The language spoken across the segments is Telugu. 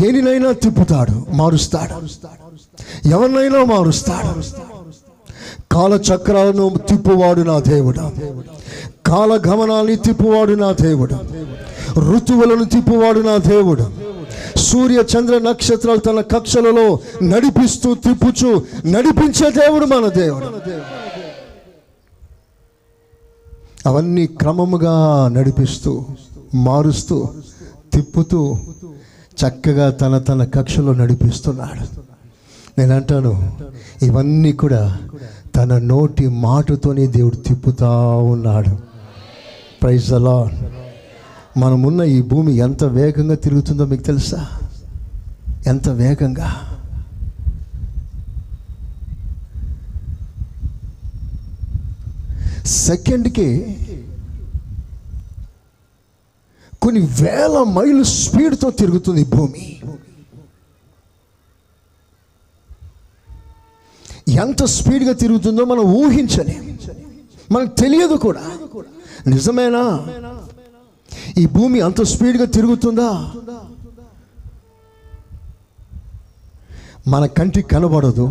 దేనినైనా తిప్పుతాడు మారుస్తాడు. ఎవరినైనా మారుస్తాడు. కాలచక్రాలను తిప్పువాడు నా దేవుడు. కాల గమనాన్ని తిప్పువాడు నా దేవుడు. ఋతువులను తిప్పువాడు నా దేవుడు. సూర్య చంద్ర నక్షత్రాలు తన కక్షలలో నడిపిస్తూ తిప్పుచు నడిపించే దేవుడు మన దేవుడు. అవన్నీ క్రమముగా నడిపిస్తూ మారుస్తూ తిప్పుతూ చక్కగా తన తన కక్షలో నడిపిస్తున్నాడు. నేను అంటాను ఇవన్నీ కూడా తన నోటి మాటతోనే దేవుడు తిప్పుతా ఉన్నాడు. ప్రైజ్ అలా మనమున్న ఈ భూమి ఎంత వేగంగా తిరుగుతుందో మీకు తెలుసా? ఎంత వేగంగా? సెకండ్కి కొన్ని వేల మైలు స్పీడ్తో తిరుగుతుంది భూమి. ఎంత స్పీడ్గా తిరుగుతుందో మనం ఊహించని మనకు తెలియదు కూడా. నిజమేనా? ఈ భూమి అంత స్పీడ్గా తిరుగుతుందా? మన కంటికి కనబడదు.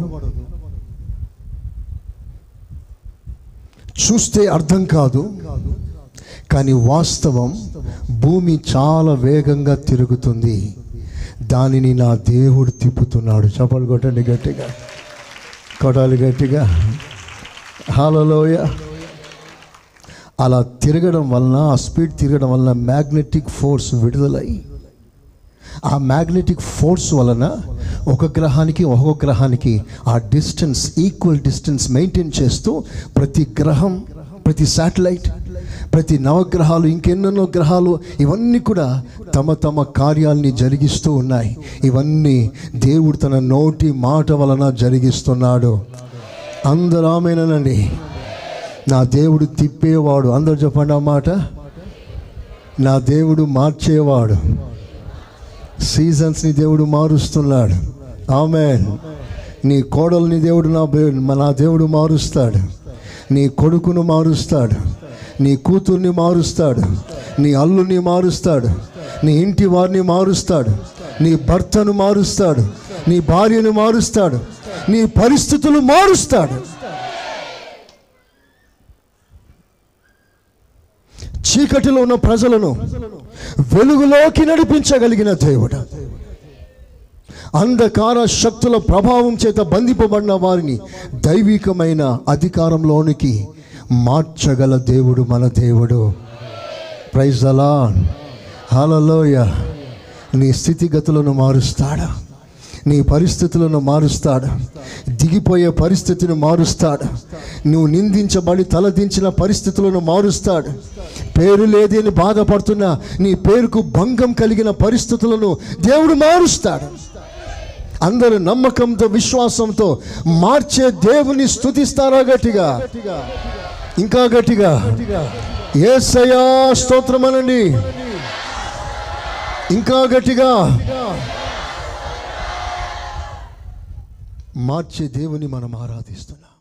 చూస్తే అర్థం కాదు. కానీ వాస్తవం భూమి చాలా వేగంగా తిరుగుతుంది. దానిని నా దేవుడు తిప్పుతున్నాడు. చపలు కొట్టండి గట్టిగా. కొట్టాలి గట్టిగా. హాలలోయ అలా తిరగడం వలన ఆ స్పీడ్ తిరగడం వలన మ్యాగ్నెటిక్ ఫోర్స్ విడుదలై ఆ మ్యాగ్నెటిక్ ఫోర్స్ వలన ఒక గ్రహానికి ఒక్కొక్క గ్రహానికి ఆ డిస్టెన్స్ ఈక్వల్ డిస్టెన్స్ మెయింటైన్ చేస్తూ ప్రతి గ్రహం ప్రతి శాటిలైట్ ప్రతి నవగ్రహాలు ఇంకెన్నెన్నో గ్రహాలు ఇవన్నీ కూడా తమ తమ కార్యాల్ని జరిగిస్తూ ఉన్నాయి. ఇవన్నీ దేవుడు తన నోటి మాట వలన జరిగిస్తున్నాడు. అందరూ ఆమెనండి నా దేవుడు తిప్పేవాడు. అందరు చెప్పండి ఆ మాట. నా దేవుడు మార్చేవాడు. సీజన్స్ని దేవుడు మారుస్తున్నాడు. ఆమె నీ కోడల్ని దేవుడు నా నా దేవుడు మారుస్తాడు. నీ కొడుకును మారుస్తాడు. నీ కూతుర్ని మారుస్తాడు నీ అల్లుని మారుస్తాడు నీ ఇంటి వారిని మారుస్తాడు నీ భర్తను మారుస్తాడు నీ భార్యను మారుస్తాడు నీ పరిస్థితులు మారుస్తాడు. చీకటిలో ఉన్న ప్రజలను వెలుగులోకి నడిపించగలిగిన దేవుడు. అంధకార శక్తుల ప్రభావం చేత బంధింపబడిన వారిని దైవికమైన అధికారంలోనికి మార్చగల దేవుడు మన దేవుడు. ప్రైజ్ అలా హలలోయ నీ స్థితిగతులను మారుస్తాడా? నీ పరిస్థితులను మారుస్తాడు? దిగిపోయే పరిస్థితిని మారుస్తాడు? నువ్వు నిందించబడి తలదించిన పరిస్థితులను మారుస్తాడు? పేరు లేదని బాధపడుతున్న నీ పేరుకు భంగం కలిగిన పరిస్థితులను దేవుడు మారుస్తాడు. అందరు నమ్మకంతో విశ్వాసంతో మార్చే దేవుని స్థుతిస్తారా గట్టిగా? ఇంకా గట్టిగా. ఏసయా స్తోత్రం అనండి ఇంకా గట్టిగా. మార్చే దేవుని మనం ఆరాధిస్తున్నాం.